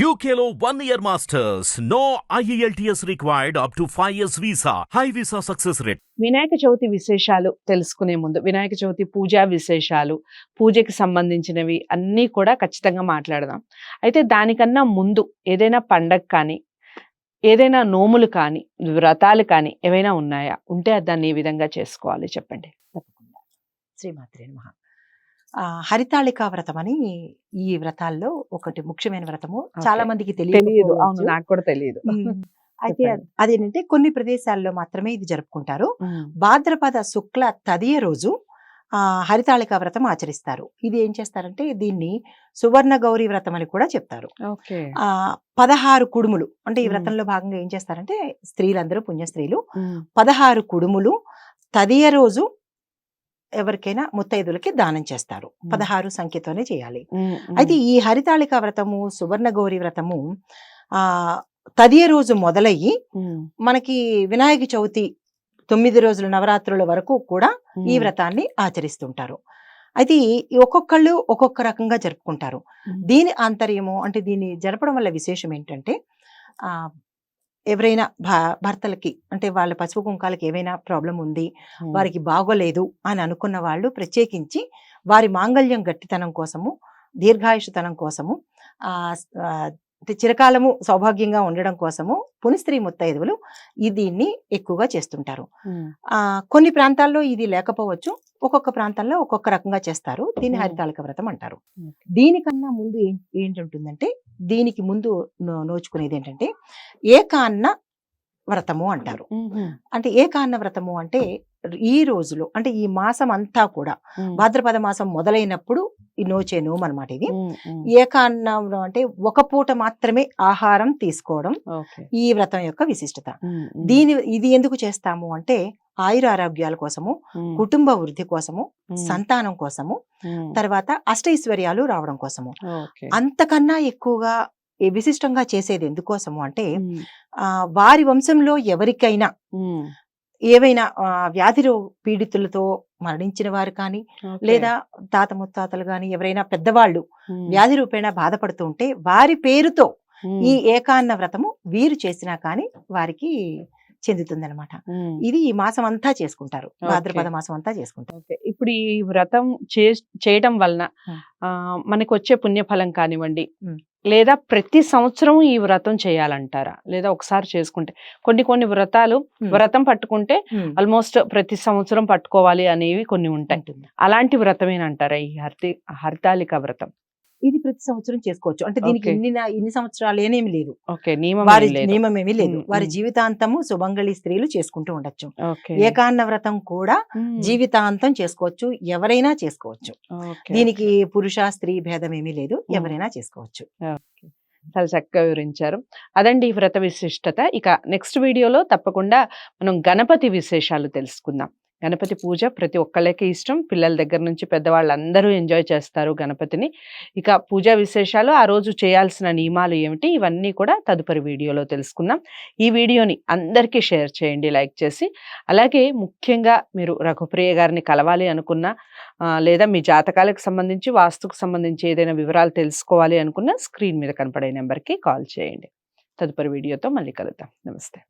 యూకేలో one year masters no IELTS required up to five years visa high visa success rate Vinayaka Chavithi విశేషాలు తెలుసుకునే ముందు వినాయక చవితి పూజా విశేషాలు పూజకి సంబంధించినవి అన్నీ కూడా ఖచ్చితంగా మాట్లాడదాం. అయితే దానికన్నా ముందు ఏదైనా పండగ కానీ ఏదైనా నోములు కానీ వ్రతాలు కానీ ఏవైనా ఉన్నాయా? ఉంటే దాన్ని ఏ విధంగా చేసుకోవాలి? చెప్పండి. తప్పకుండా. శ్రీమాత్రి మహా హరితాళికా వ్రతం అని ఈ వ్రతాల్లో ఒకటి ముఖ్యమైన వ్రతము. చాలా. మందికి తెలియదు నాకు కూడా తెలియదు అయితే. అదేంటంటే కొన్ని ప్రదేశాల్లో మాత్రమే ఇది జరుపుకుంటారు. భాద్రపద శుక్ల తదియ రోజు ఆ హరితాళికా వ్రతం ఆచరిస్తారు. ఇది ఏం చేస్తారంటే దీన్ని సువర్ణ గౌరీ వ్రతం అని కూడా చెప్తారు. ఆ పదహారు కుడుములు. అంటే ఈ. వ్రతంలో భాగంగా ఏం చేస్తారంటే స్త్రీలందరూ పుణ్య స్త్రీలు పదహారు కుడుములు తదియ రోజు ఎవరికైనా ముత్తైదులకి దానం చేస్తారు. పదహారు సంఖ్యతోనే చేయాలి. అయితే ఈ హరితాళిక వ్రతము సువర్ణ గౌరి వ్రతము ఆ తదియ రోజు మొదలయ్యి మనకి వినాయక చవితి తొమ్మిది రోజుల నవరాత్రుల వరకు కూడా ఈ వ్రతాన్ని ఆచరిస్తుంటారు. అయితే ఒక్కొక్కళ్ళు ఒక్కొక్క రకంగా జరుపుకుంటారు. దీని ఆంతర్యము అంటే దీన్ని జరపడం వల్ల విశేషం ఏంటంటే ఆ ఎవరైనా భా- భర్తలకి అంటే వాళ్ళ పసుపు కుంకాలకి ఏమైనా ప్రాబ్లం ఉంది వారికి బాగోలేదు అని అనుకున్న వాళ్ళు ప్రత్యేకించి వారి మాంగళ్యం గట్టితనం కోసము దీర్ఘాయుషతనం కోసము చిరకాలము సౌభాగ్యంగా ఉండడం కోసము పునిస్త్రీ ముత్తైదువులు ఈ దీన్ని ఎక్కువగా చేస్తుంటారు. ఆ కొన్ని ప్రాంతాల్లో ఇది లేకపోవచ్చు. ఒక్కొక్క ప్రాంతాల్లో ఒక్కొక్క రకంగా చేస్తారు. దీన్ని. హరితాళిక వ్రతం అంటారు. దీనికన్నా ముందు ఏంటుంటుందంటే దీనికి ముందు నోచుకునేది ఏంటంటే ఏకాన్న వ్రతము అంటారు. అంటే ఏకాన్న వ్రతము అంటే ఈ రోజులో అంటే ఈ మాసం అంతా కూడా భాద్రపద మాసం మొదలైనప్పుడు ఈ నోచే నోము అనమాట ఇది ఏకాన్నం అంటే ఒక పూట మాత్రమే ఆహారం తీసుకోవడం ఈ వ్రతం యొక్క విశిష్టత. దీని ఇది ఎందుకు చేస్తాము అంటే ఆయుర ఆరోగ్యాల కోసము కుటుంబ వృద్ధి కోసము సంతానం కోసము తర్వాత అష్టైశ్వర్యాలు రావడం కోసము. అంతకన్నా ఎక్కువగా విశిష్టంగా చేసేది ఎందుకోసము అంటే ఆ వారి వంశంలో ఎవరికైనా ఏవైనా వ్యాధి పీడితులతో మరణించిన వారు కానీ లేదా తాత ముత్తాతలు కానీ ఎవరైనా పెద్దవాళ్ళు వ్యాధి రూపేణ బాధపడుతూ ఉంటే వారి పేరుతో ఈ ఏకాన్న వ్రతము వీరు చేసినా కానీ వారికి చెందుతుందన్నమాట. ఇది ఈ మాసం అంతా చేసుకుంటారు భాద్రపద మాసం అంతా చేసుకుంటారు ఇప్పుడు ఈ వ్రతం చేయడం వలన. ఆ, మనకు వచ్చే పుణ్యఫలం కానివ్వండి. లేదా ప్రతి సంవత్సరం ఈ వ్రతం చేయాలంటారా? లేదా ఒకసారి చేసుకుంటే కొన్ని కొన్ని వ్రతాలు. వ్రతం పట్టుకుంటే ఆల్మోస్ట్ ప్రతి సంవత్సరం పట్టుకోవాలి అనేవి కొన్ని ఉంటాయి. అలాంటి వ్రతమేనంటారా ఈ హరితి హరితాళిక వ్రతం? ఇది ప్రతి సంవత్సరం చేసుకోవచ్చు. అంటే దీనికి. ఇన్ని ఇన్ని సంవత్సరాలు ఏమీ లేదు. వారి నియమం ఏమీ లేదు. వారి. జీవితాంతము సుమంగళి స్త్రీలు చేసుకుంటూ ఉండొచ్చు. ఏకాన్న వ్రతం కూడా. జీవితాంతం చేసుకోవచ్చు. ఎవరైనా చేసుకోవచ్చు. దీనికి పురుష స్త్రీ భేదం ఏమీ లేదు. ఎవరైనా చేసుకోవచ్చు. చాలా చక్కగా వివరించారు. అదండి ఈ వ్రత విశిష్టత. ఇక నెక్స్ట్ వీడియోలో తప్పకుండా మనం గణపతి విశేషాలు తెలుసుకుందాం. గణపతి పూజ ప్రతి ఒక్కళ్ళకి ఇష్టం. పిల్లల దగ్గర నుంచి పెద్దవాళ్ళందరూ ఎంజాయ్ చేస్తారు గణపతిని. ఇక పూజా విశేషాలు ఆ రోజు చేయాల్సిన నియమాలు ఏమిటి? ఇవన్నీ కూడా తదుపరి వీడియోలో తెలుసుకుందాం. ఈ వీడియోని అందరికీ షేర్ చేయండి లైక్ చేసి. అలాగే ముఖ్యంగా మీరు రఘుప్రియ గారిని కలవాలి అనుకున్నా లేదా మీ జాతకాలకు సంబంధించి వాస్తుకు సంబంధించి ఏదైనా వివరాలు తెలుసుకోవాలి అనుకున్నా స్క్రీన్ మీద కనపడే నెంబర్కి కాల్ చేయండి. తదుపరి వీడియోతో మళ్ళీ కలుద్దాం. నమస్తే.